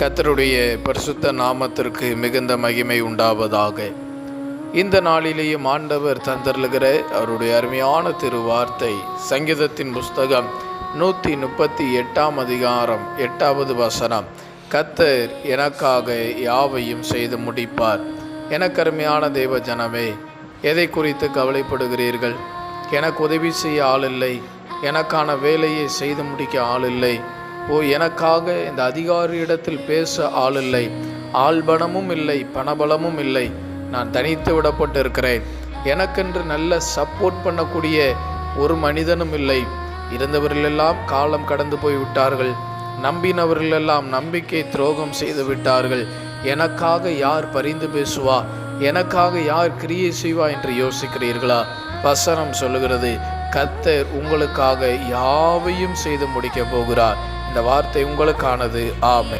கர்த்தருடைய பரிசுத்த நாமத்திற்கு மிகுந்த மகிமை உண்டாவதாக. இந்த நாளிலேயும் ஆண்டவர் தந்தருகிற அவருடைய அருமையான திருவார்த்தை சங்கீதத்தின் புஸ்தகம் நூற்றி முப்பத்தி எட்டாம் அதிகாரம் எட்டாவது வசனம். கத்தர் எனக்காக யாவையும் செய்து முடிப்பார். எனக்கு அருமையான தேவ ஜனமே எதை குறித்து கவலைப்படுகிறீர்கள்? எனக்கு உதவி செய்ய ஆள் இல்லை. எனக்கான வேலையை செய்து முடிக்க ஆள் இல்லை. ஓ எனக்காக இந்த அதிகாரியிடத்தில் பேச ஆள் இல்லை ஆள்பணமும் இல்லை பணபலமும் இல்லை. நான் தனித்து விடப்பட்டு இருக்கிறேன் எனக்கென்று நல்ல சப்போர்ட் பண்ணக்கூடிய ஒரு மனிதனும் இல்லை. இருந்தவர்களெல்லாம் காலம் கடந்து போய் விட்டார்கள் நம்பினவர்களெல்லாம் நம்பிக்கை துரோகம் செய்து விட்டார்கள். எனக்காக யார் பரிந்து பேசுவா? எனக்காக யார் கிரியை செய்வா என்று யோசிக்கிறீர்களா? வசனம் சொல்லுகிறது கத்தர் உங்களுக்காக யாவையும் செய்து முடிக்க போகிறார். இந்த வார்த்தை உங்களுக்கானது. ஆமை